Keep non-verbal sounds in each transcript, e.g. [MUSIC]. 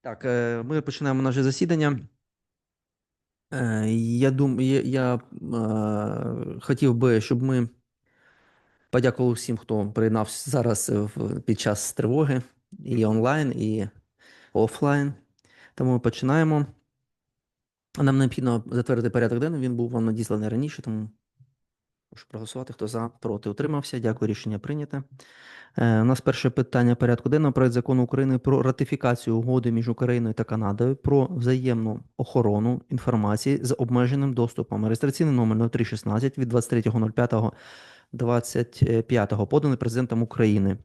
Так, е, ми починаємо наше засідання. Е, Я думаю, я, я е, хотів би, щоб ми подякували всім, хто приєднався зараз під час тривоги і онлайн, і офлайн. Тому ми починаємо. Нам необхідно затвердити порядок денний. Він був вам надісланий раніше, тому прошу проголосувати. Хто за, проти, утримався. Дякую, рішення прийняте. Е, У нас перше питання порядку денного проект закону України про ратифікацію угоди між Україною та Канадою про взаємну охорону інформації з обмеженим доступом. Реєстраційний номер 0316 від 23.05.25 поданий президентом України.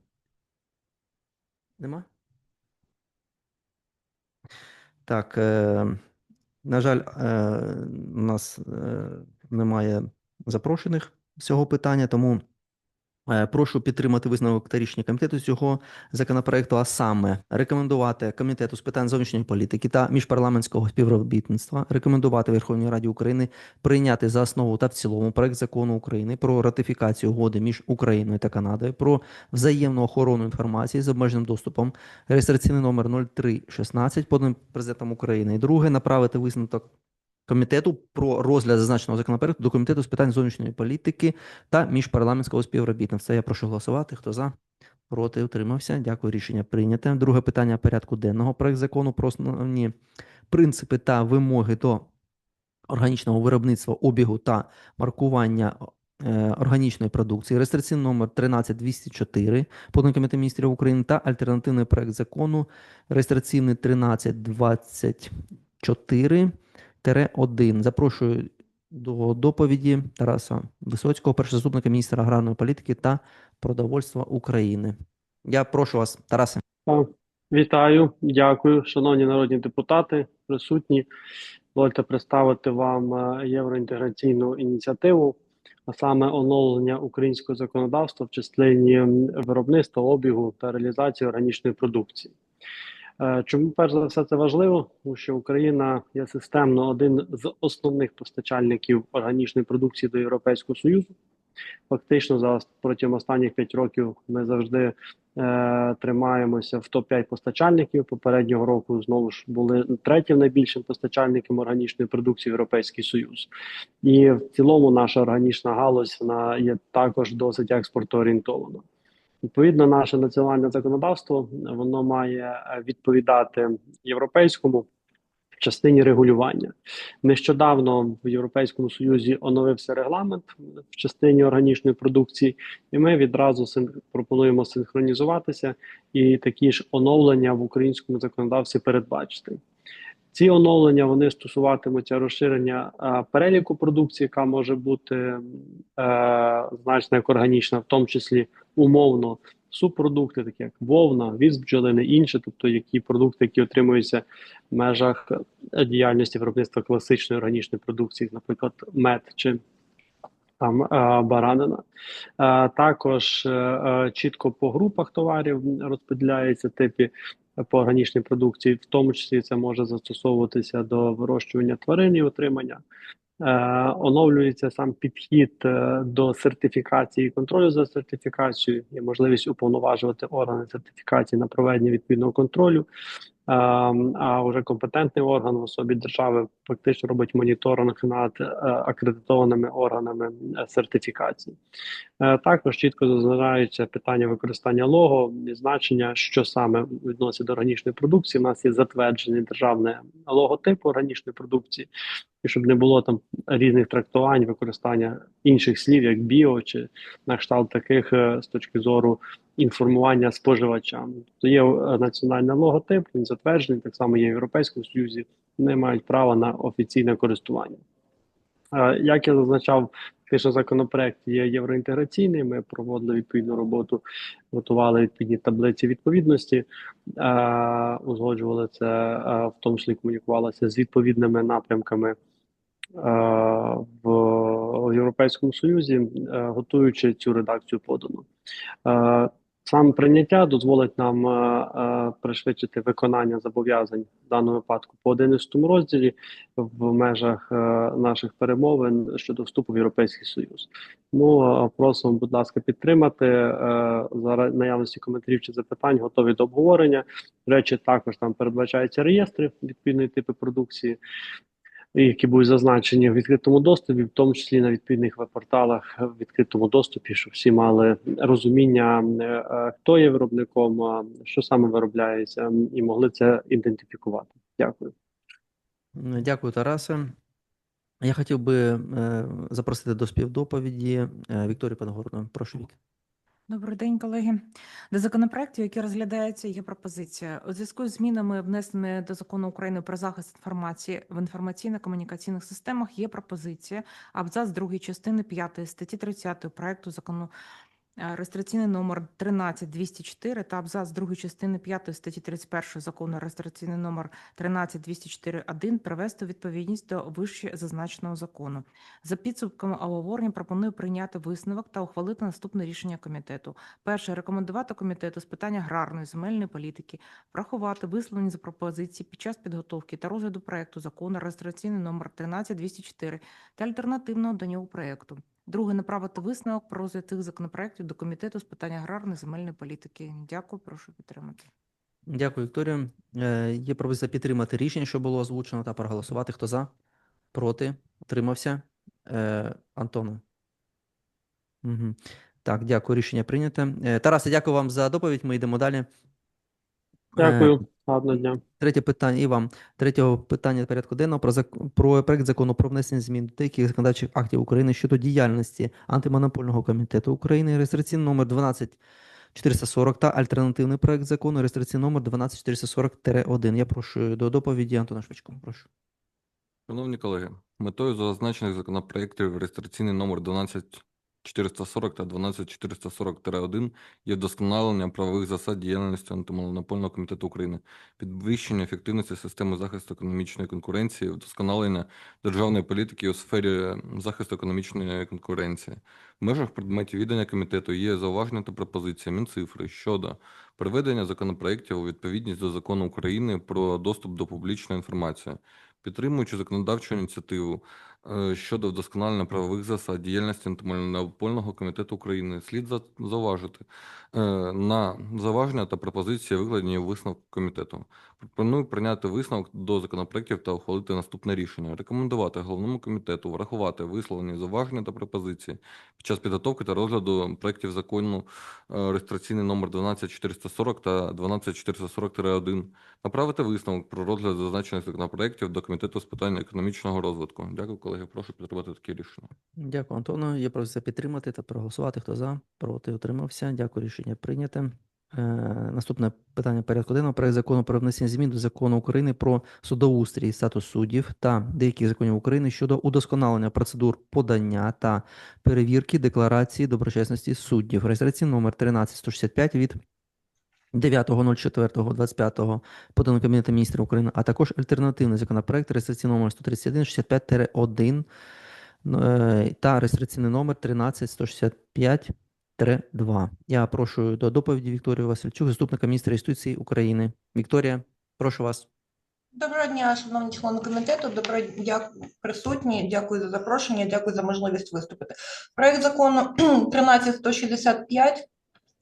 Нема? Так, е, на жаль, е, у нас е, немає запрошених цього питання, тому е, прошу підтримати висновок та рішення комітету цього законопроекту, а саме рекомендувати Комітету з питань зовнішньої політики та міжпарламентського співробітництва, рекомендувати Верховній Раді України прийняти за основу та в цілому проект закону України про ратифікацію угоди між Україною та Канадою про взаємну охорону інформації з обмеженим доступом реєстраційний номер 0316, поданий президентом України. І друге, направити висновок комітету про розгляд зазначеного законопроекту до комітету з питань зовнішньої політики та міжпарламентського співробітництва. Я прошу голосувати. Хто за? Проти утримався. Дякую. Рішення прийняте. Друге питання порядку денного. Проект закону про основні принципи та вимоги до органічного виробництва, обігу та маркування е, органічної продукції. Реєстраційний номер 13204, поданий Комітетом міністрів України та альтернативний проект закону реєстраційний 1324-1. Запрошую до доповіді Тараса Висоцького, першого міністра аграрної політики та продовольства України. Я прошу вас, Тарасе. Вітаю, дякую, шановні народні депутати, присутні. Дозвольте представити вам е, євроінтеграційну ініціативу, а саме оновлення українського законодавства в частині виробництва, обігу та реалізації органічної продукції. Е, Чому перш за все це важливо? Тому що Україна є системно один з основних постачальників органічної продукції до Європейського Союзу. Фактично, за протягом останніх 5 років ми завжди е, тримаємося в топ-5 постачальників. Попереднього року знову ж були третім найбільшим постачальником органічної продукції Європейський Союз. І в цілому наша органічна галузь вона є також досить експортоорієнтована. Відповідно, наше національне законодавство воно має е, відповідати європейському в частині регулювання. Нещодавно в Європейському Союзі оновився регламент в частині органічної продукції, і ми відразу син- пропонуємо синхронізуватися і такі ж оновлення в українському законодавстві передбачити. Ці оновлення вони стосуватимуться розширення е, переліку продукції, яка може бути е, значно як органічна, в тому числі умовно субпродукти, такі як вовна, віз бджолини, інші, тобто які продукти, які отримуються в межах діяльності виробництва класичної органічної продукції, наприклад, мед чи там е, баранина. Також чітко по групах товарів розподіляються типи по органічній продукції, в тому числі це може застосовуватися до вирощування тварин і отримання. Е, оновлюється сам підхід е, до сертифікації і контролю за сертифікацією. Є можливість уповноважувати органи сертифікації на проведення відповідного контролю. Е, а вже компетентний орган в особі держави фактично робить моніторинг над е, акредитованими органами е, сертифікації. Е, Також чітко зазначаються питання використання лого і значення, що саме відносить до органічної продукції. У нас є затверджений державний логотип органічної продукції, і щоб не було там різних трактувань, використання інших слів, як біо чи на кшталт таких е, з точки зору інформування споживачам. То є е, національний логотип, він затверджений, так само є в Європейському Союзі. Вони мають право на офіційне користування. Е, Як я зазначав, фактично законопроект є євроінтеграційний. Ми проводили відповідну роботу, готували відповідні таблиці відповідності, е, узгоджували це, е, в тому числі комунікувалося з відповідними напрямками в Європейському Союзі, готуючи цю редакцію подану. Саме прийняття дозволить нам е, е, пришвидшити виконання зобов'язань в даному випадку по 11 розділі в межах е, наших перемовин щодо вступу в Європейський Союз. Тому е, просимо, будь ласка, підтримати е, за наявності коментарів чи запитань, готові до обговорення. До речі, також там передбачаються реєстри відповідної типу продукції, які будуть зазначені в відкритому доступі, в тому числі на відповідних веб-порталах в відкритому доступі, щоб всі мали розуміння, е, хто є виробником, що саме виробляється, і могли це ідентифікувати. Дякую. Дякую, Тарасе. Я хотів би е, запросити до співдоповіді е, Вікторію Пангорну. Прошу, Вік. Добрий день, колеги. До законопроектів, які розглядаються, є пропозиція у зв'язку з змінами, внесеними до закону України про захист інформації в інформаційно-комунікаційних системах. Є пропозиція абзац другої частини 5 статті 30 проекту закону. Е, Реєстраційний номер 13204 та абзац другої частини 5 статті 31 закону реєстраційний номер 13204.1 привести у відповідність до вище зазначеного закону. За підсумками обговорення пропоную прийняти висновок та ухвалити наступне рішення комітету. Перше рекомендувати комітету з питань аграрної земельної політики врахувати висловлені за пропозиції під час підготовки та розгляду проекту закону реєстраційний номер 13204 та альтернативного до нього проекту. Друге направити висновок про розгляд цих законопроектів до комітету з питань аграрної земельної політики. Дякую, прошу підтримати. Дякую, Вікторію. Е, Є пропозиція підтримати рішення, що було озвучено, та проголосувати. Хто за? Проти? Утримався? Е, Антону. Угу. Так, дякую, рішення прийнято. Е, Тарасе, дякую вам за доповідь. Ми йдемо далі. Е, Дякую, гарного дня. Третє питання і вам. Третього питання порядку денного про зак... про проект закону про внесення змін до деяких законодавчих актів України щодо діяльності антимонопольного комітету України, реєстраційний номер 12440 та альтернативний проект закону, реєстраційний номер 12440-1. Я прошу до доповіді Антона Швачко. Прошу. Шановні колеги, метою зазначених законопроєктів реєстраційний номер 12440 та 12440-1 є вдосконалення правових засад діяльності антимонопольного комітету України, підвищення ефективності системи захисту економічної конкуренції, вдосконалення державної політики у сфері захисту економічної конкуренції. В межах предметів відання комітету є зауваження та пропозиції Мінцифри щодо приведення законопроєктів у відповідність до закону України про доступ до публічної інформації, підтримуючи законодавчу ініціативу щодо вдосконалення правових засад діяльності антимонопольного комітету України, слід зауважити е, на зауваження та пропозиції, викладені у висновку комітету. Пропоную прийняти висновок до законопроєктів та ухвалити наступне рішення. Рекомендувати головному комітету врахувати висловлені зауваження та пропозиції під час підготовки та розгляду проєктів закону е, реєстраційний номер 12440 та 12440-1, направити висновок про розгляд зазначених законопроєктів до Комітету з питань економічного розвитку. Дякую, колеги. Прошу підтримати таке рішення. Дякую, Антону. Є пропозиція підтримати та проголосувати. Хто за? Проти? Утримався. Дякую, рішення прийняте. Е, наступне питання порядку денного. Проект закону про внесення змін до закону України про судоустрій статус суддів та деяких законів України щодо удосконалення процедур подання та перевірки декларації доброчесності суддів. Реєстраційний номер 13165 від 9.04.25 подано Кабінетом міністрів України, а також альтернативний законопроект реєстраційний номер 13165-1 е, та реєстраційний номер 13165-2. Я прошу до доповіді Вікторію Васильчук, заступника міністра юстиції України. Вікторія, прошу вас. Доброго дня, шановні члени комітету. Доброго дня присутні. Дякую за запрошення. Дякую за можливість виступити. Проект закону [CLEARS THROAT] 13165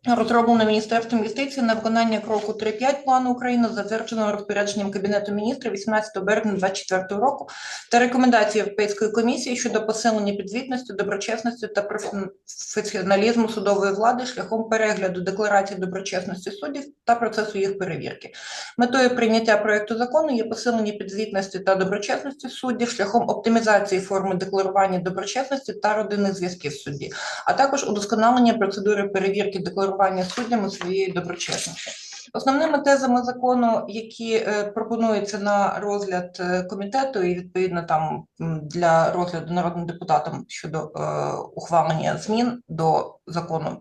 розроблено Міністерством юстиції на виконання кроку 3.5 плану України, затвердженого розпорядженням Кабінету міністрів 18 березня 2024 року та рекомендації Європейської комісії щодо посилення підзвітності, доброчесності та професіоналізму судової влади шляхом перегляду декларацій доброчесності суддів та процесу їх перевірки. Метою прийняття проекту закону є посилення підзвітності та доброчесності суддів шляхом оптимізації форми декларування доброчесності та родинних зв'язків судді, а також удосконалення процедури перевірки декларування суддями своєї доброчесності. Основними тезами закону, які е, пропонуються на розгляд е, комітету, і відповідно там для розгляду народним депутатам щодо е, ухвалення змін до закону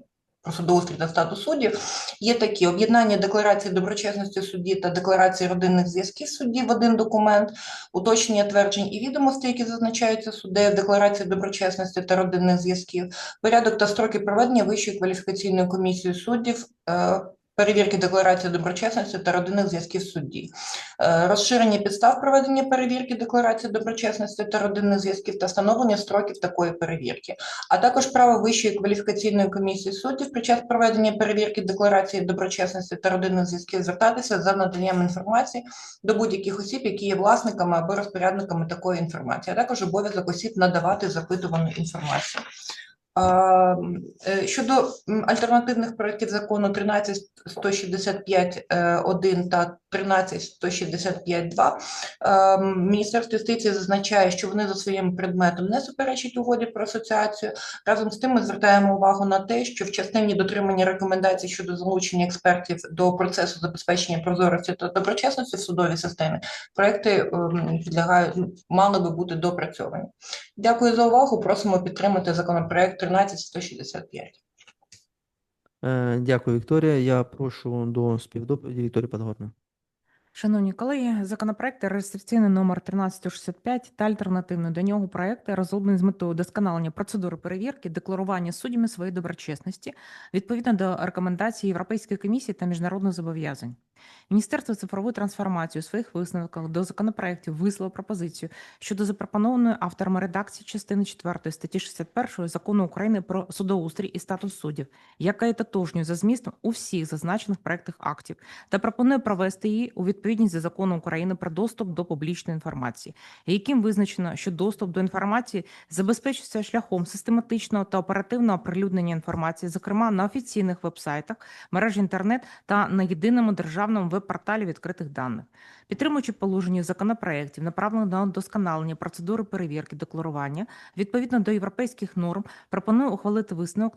про судоустрій та статус суддів є такі: об'єднання декларації доброчесності судді та декларації родинних зв'язків судді в один документ, уточнення тверджень і відомостей, які зазначаються суддею в декларації доброчесності та родинних зв'язків, порядок та строки проведення Вищої кваліфікаційної комісії суддів. е, Перевірки декларації доброчесності та родинних зв'язків судді, Е, розширення підстав проведення перевірки декларації доброчесності та родинних зв'язків та встановлення строків такої перевірки, а також право Вищої кваліфікаційної комісії суддів під час проведення перевірки декларації доброчесності та родинних зв'язків звертатися за наданням інформації до будь-яких осіб, які є власниками або розпорядниками такої інформації, а також обов'язок осіб надавати запитувану інформацію. Е, Щодо альтернативних проєктів закону 13165.1 та 13165.2, е, Міністерство юстиції зазначає, що вони за своїм предметом не суперечать угоді про асоціацію. Разом з тим ми звертаємо увагу на те, що в частині дотримання рекомендацій щодо залучення експертів до процесу забезпечення прозорості та доброчесності в судовій системі проекти ем, підлягають мали би бути допрацьовані. Дякую за увагу. Просимо підтримати законопроект 13165. Е, Дякую, Вікторія. Я прошу до співдоповіді Вікторії Подгорна. Шановні колеги, законопроекти реєстраційний номер 1365 та альтернативний до нього проекти розроблені з метою удосконалення процедури перевірки, декларування суддями своєї доброчесності відповідно до рекомендацій Європейської комісії та міжнародних зобов'язань. Міністерство цифрової трансформації у своїх висновках до законопроектів висловило пропозицію щодо запропонованої авторами редакції частини 4 статті 61 закону України про судоустрій і статус суддів, яка є тотожньою за змістом у всіх зазначених проектах актів та пропонує провести її у відповідність до закону України про доступ до публічної інформації, яким визначено, що доступ до інформації забезпечується шляхом систематичного та оперативного оприлюднення інформації, зокрема на офіційних вебсайтах, мережі інтернет та на єдиному державному веб-порталі відкритих даних. Підтримуючи положення законопроєктів, направлених на вдосконалення процедури перевірки декларування, відповідно до європейських норм, пропоную ухвалити висновок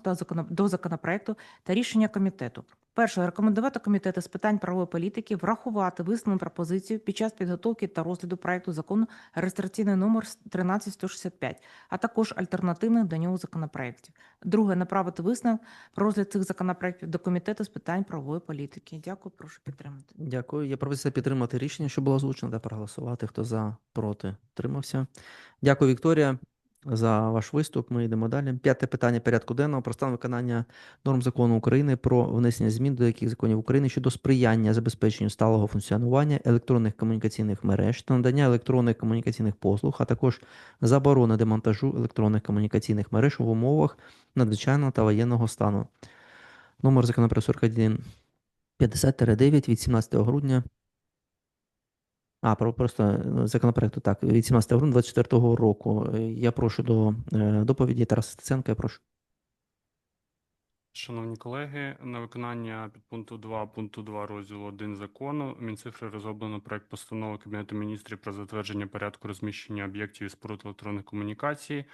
до законопроекту та рішення комітету. Перше, рекомендувати комітету з питань правової політики врахувати висновлену пропозицію під час підготовки та розгляду проекту закону реєстраційний номер 13165, а також альтернативних до нього законопроєктів. Друге, направити висновок про розгляд цих законопроєктів до комітету з питань правової політики. Дякую, прошу підтримати. Дякую. Є пропозиція підтримати рішення, що було озвучено, та проголосувати. Хто за, проти, тримався. Дякую, Вікторія, за ваш виступ. Ми йдемо далі. П'яте питання порядку денного про стан виконання норм закону України про внесення змін до деяких законів України щодо сприяння забезпеченню сталого функціонування електронних комунікаційних мереж та надання електронних комунікаційних послуг, а також заборони демонтажу електронних комунікаційних мереж в умовах надзвичайного та воєнного стану. Номер законопроекту 41 50-9 від 17 грудня. А, про- просто е, законопроекту так, від 17 грудня 24 року. Е, Я прошу до е, доповіді Тараса Стеценка, я прошу. Шановні колеги, на виконання підпункту 2 пункту 2 розділу 1 закону Мінцифри розроблено проект постанови Кабінету міністрів про затвердження порядку розміщення об'єктів і споруд електронних комунікацій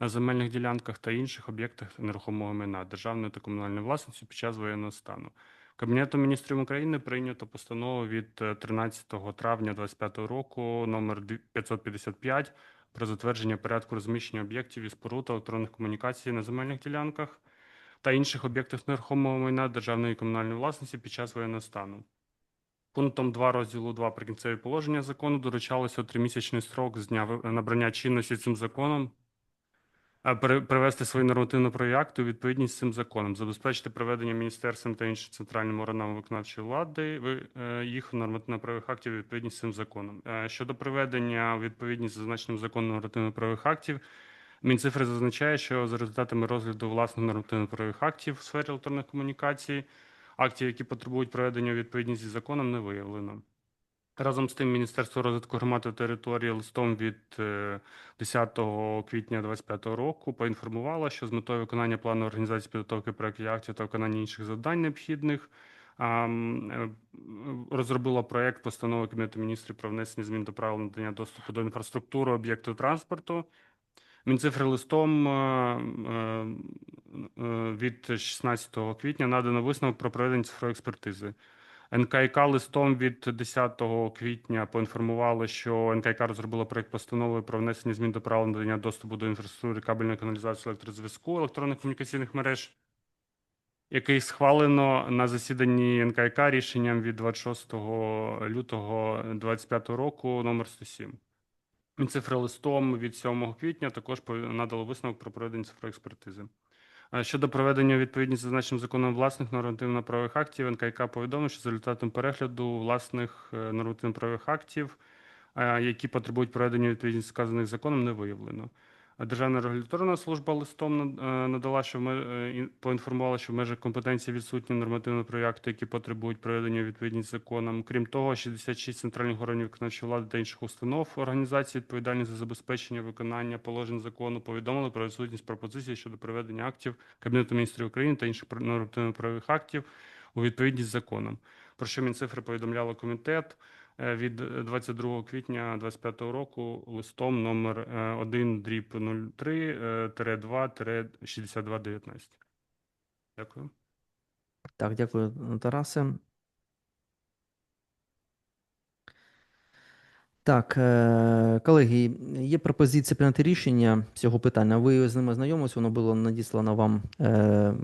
на земельних ділянках та інших об'єктах нерухомого майна державної та комунальної власності під час воєнного стану. Кабінетом міністрів України прийнято постанову від е, 13 травня 2025 року номер 555 про затвердження порядку розміщення об'єктів і споруд електронних комунікацій на земельних ділянках та інших об'єктів нерухомого майна державної і комунальної власності під час воєнного стану. Пунктом 2 розділу 2 прикінцеві положення закону доручалося тримісячний строк з дня набрання чинності цим законом е, привести свої нормативно-правові у відповідність з цим законом, забезпечити проведення міністерством та іншими центральними органами виконавчої влади е, їх нормативно-правових актів у відповідність з цим законом. Е, Щодо приведення у відповідність зазначеним законом нормативно-правових актів, Мінцифри зазначає, що за результатами розгляду власних нормативно-правових актів в сфері електронних комунікацій, актів, які потребують проведення у відповідність зі законом, не виявлено. Разом з тим, Міністерство розвитку громад та території листом від е, 10 квітня 2025 року поінформувало, що з метою виконання плану організації підготовки проєктів актів та виконання інших завдань необхідних е, розробило проєкт постанови Кабінету міністрів про внесення змін до правил надання доступу до інфраструктури об'єкту транспорту. Мінцифри листом е, е, е, від 16 квітня надано висновок про проведення цифрової експертизи. НКК листом від 10 квітня поінформували, що НКК розробило проект постанови про внесення змін до правил надання доступу до інфраструктури кабельної каналізації електрозв'язку електронних комунікаційних мереж. який схвалено на засіданні НКК рішенням від 26 лютого 2025 року номер 107. Мінцифролистом від 7 квітня також надало висновок про проведення цифроекспертизи. Е, Щодо проведення відповідні зазначеним законом власних нормативно-правових актів, НКК повідомив, що за результатом перегляду власних е, нормативно-правових актів, е, які потребують проведення відповідні відповідність сказаних законом, не виявлено. Державна регуляторна служба листом е, надала, що ми е, поінформувала, що в межах компетенції відсутні нормативно-правові акти, які потребують проведення відповідність з законом. Крім того, 66 центральних органів виконавчої влади та інших установ організацій, відповідальних за забезпечення виконання положень закону, повідомили про відсутність пропозицій щодо проведення актів Кабінету міністрів України та інших пр- нормативно-правових актів у відповідність з законом. Про що Мінцифри повідомляло комітет від е, 22 квітня 2025 року листом номер е, 1 дріб 03 2 6219. Дякую. Так, дякую, Тарасе. Так, е, колеги, є пропозиція прийняти рішення цього питання. Ви з ними знайомились, воно було надіслано вам е,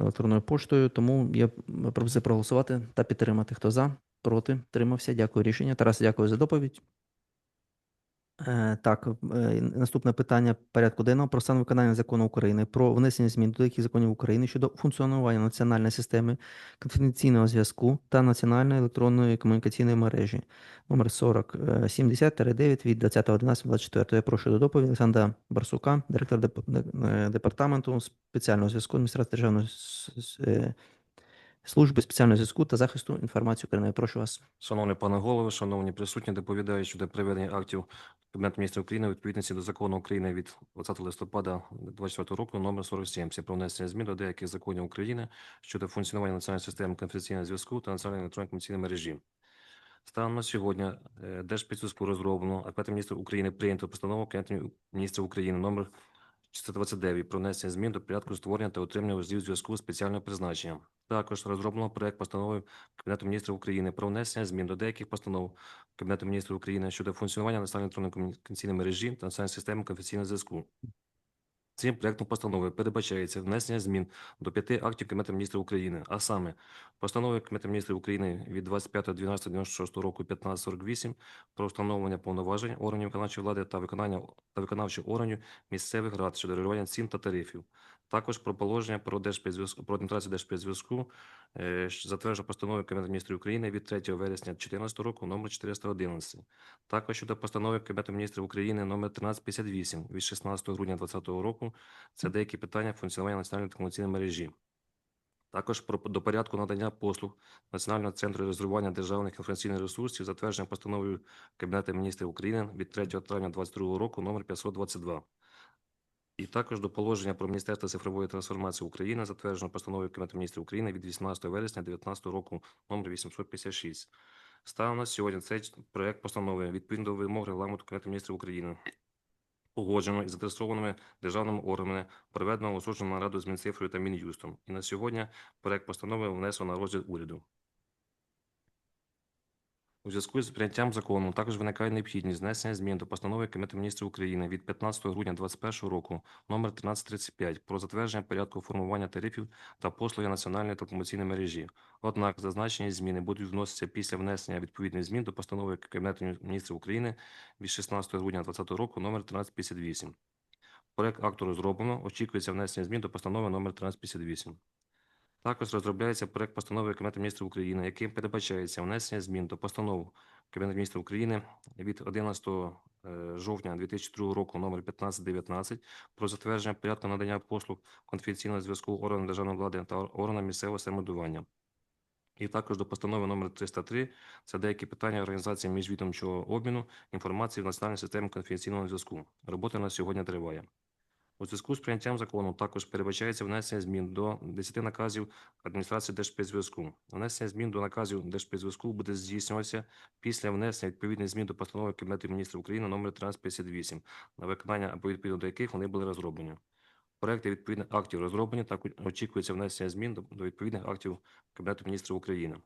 електронною поштою, тому є пропозиція проголосувати та підтримати. Хто за, проти, тримався. Дякую рішення. Тарас, дякую за доповідь. Е, Так, е, наступне питання порядку денного про стан виконання закону України про внесення змін до деяких законів України щодо функціонування національної системи конфіденційного зв'язку та національної електронної комунікаційної мережі номер 4070-9 від 20.11.24. Я прошу до доповіді Олександра Барсука, директор деп- е, департаменту спеціального зв'язку адміністрації Державної е, служби спеціального зв'язку та захисту інформації України. Прошу вас. Шановний пане голово, шановні присутні, доповідаю щодо приведення актів Кабінету міністрів України відповідності до закону України від 20 листопада 2024 року номер 47 про внесення змін до деяких законів України щодо функціонування національної системи конфіденційного зв'язку та національної електронної комунікаційної мережі. Станом на сьогодні е, розроблено, а міністрів України прийнято постанову Кабінету міністрів України номер 429 про внесення змін до порядку створення та отримання узлів зв'язку спеціального призначення. Також розроблено проект постанови Кабінету міністрів України про внесення змін до деяких постанов Кабінету міністрів України щодо функціонування національної електронної комунікаційної мережі та національної системи конфесійного зв'язку. Цим проектом постанови передбачається внесення змін до п'яти актів Кабінету міністрів України, а саме постанови Кабінету міністрів України від 25.12.96 року 1548 про встановлення повноважень органів виконавчої влади та виконання та виконавчих органів місцевих рад щодо регулювання цін та тарифів. Також про положення про держспецзв'язку про адміністрацію держспецзв'язку е, затверджено постановою Кабінету міністрів України від 3 вересня 2014 року номер 411. Також щодо постанови Кабінету міністрів України номер 1358 від 16 грудня 2020 року. Це деякі питання функціонування національної комунікаційної мережі. Також про до порядку надання послуг Національного центру резервування державних інформаційних ресурсів, затвердження постановою Кабінету міністрів України від 3 травня 2022 року номер 522. І також до положення про Міністерство цифрової трансформації України, затверджено постановою Кабінету міністрів України від 18 вересня 2019 року номер 856. Станом на сьогодні цей проект постанови відповідно до вимог регламенту Кабінету міністрів України погоджено із заінтересованими державними органами, проведено узгоджену нараду з Мінцифрою та Мін'юстом. І на сьогодні проект постанови внесено на розгляд уряду. У зв'язку з прийняттям закону також виникає необхідність знесення змін до постанови Кабінету міністрів України від 15 грудня 2021 року номер 1335 про затвердження порядку формування тарифів та послуги національної телекомунікаційної мережі. Однак зазначені зміни будуть вноситися після внесення відповідних змін до постанови Кабінету міністрів України від 16 грудня 2020 року номер 1358. Проект акту розроблено. Очікується внесення змін до постанови номер 1358. Також розробляється проект постанови Кабінету міністрів України, яким передбачається внесення змін до постанов Кабінету міністрів України від 11 е, жовтня 2002 року номер 1519 про затвердження порядку надання послуг конфіденційного зв'язку органам державної влади та органам місцевого самоврядування. І також до постанови номер 303 це деякі питання організації міжвідомчого обміну інформації в національній системі конфіденційного зв'язку. Робота на сьогодні триває. У зв'язку з прийняттям закону також передбачається внесення змін до 10 наказів адміністрації Держспецзв'язку. Внесення змін до наказів Держспецзв'язку буде здійснюватися після внесення відповідних змін до постанови Кабінету міністрів України номер 1358, на виконання або відповідно до яких вони були розроблені. Проекти відповідних актів розроблені, так очікується внесення змін до відповідних актів Кабінету міністрів України.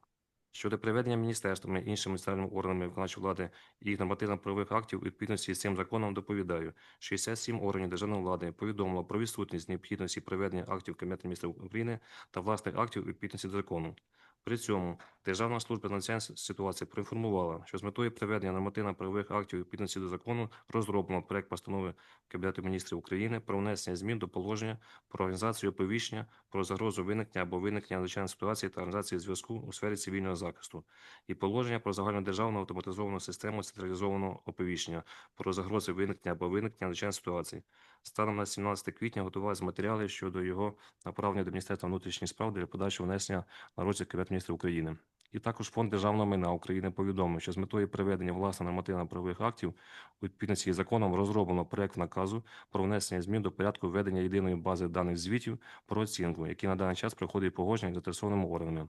Щодо приведення міністерствами і іншими центральними органами виконавчої влади їх нормативно-правових актів у відповідності з цим законом доповідаю. 67 органів державної влади повідомило про відсутність необхідності приведення актів Кабінету міністрів України та власних актів у відповідності до закону. При цьому Державна служба надзвичайних ситуацій проінформувала, що з метою приведення нормативно-правових актів у відповідності до закону розроблено проект постанови Кабінету міністрів України про внесення змін до положення про організацію оповіщення про загрозу виникнення або виникнення надзвичайної ситуації та організації зв'язку у сфері цивільного захисту і положення про загальнодержавну автоматизовану систему централізованого оповіщення про загрози виникнення або виникнення надзвичайної ситуації. Станом на 17 квітня готувалися матеріали щодо його направлення до Міністерства внутрішніх справ для подальшого внесення на розгляд Кабінету міністрів України. І також Фонд державного майна України повідомив, що з метою приведення власне нормативно-правових актів у відповідності із законом розроблено проект наказу про внесення змін до порядку ведення єдиної бази даних звітів про оцінку, який на даний час проходить погодження з заінтересованими органами.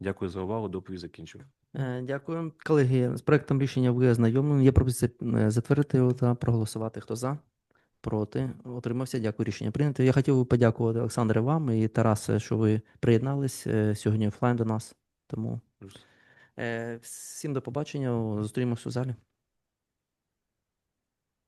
Дякую за увагу. Доповідь закінчую. Е, Дякую. Колеги, з проектом рішення ви ознайомлені. Є пропозиція е, затвердити його та проголосувати. Хто за? Проти? отримався. Дякую. Рішення прийнято. Я хотів би подякувати Олександре вам і Тарасе, що ви приєднались е, сьогодні офлайн до нас. Тому е, всім до побачення. Зустрінемося в залі.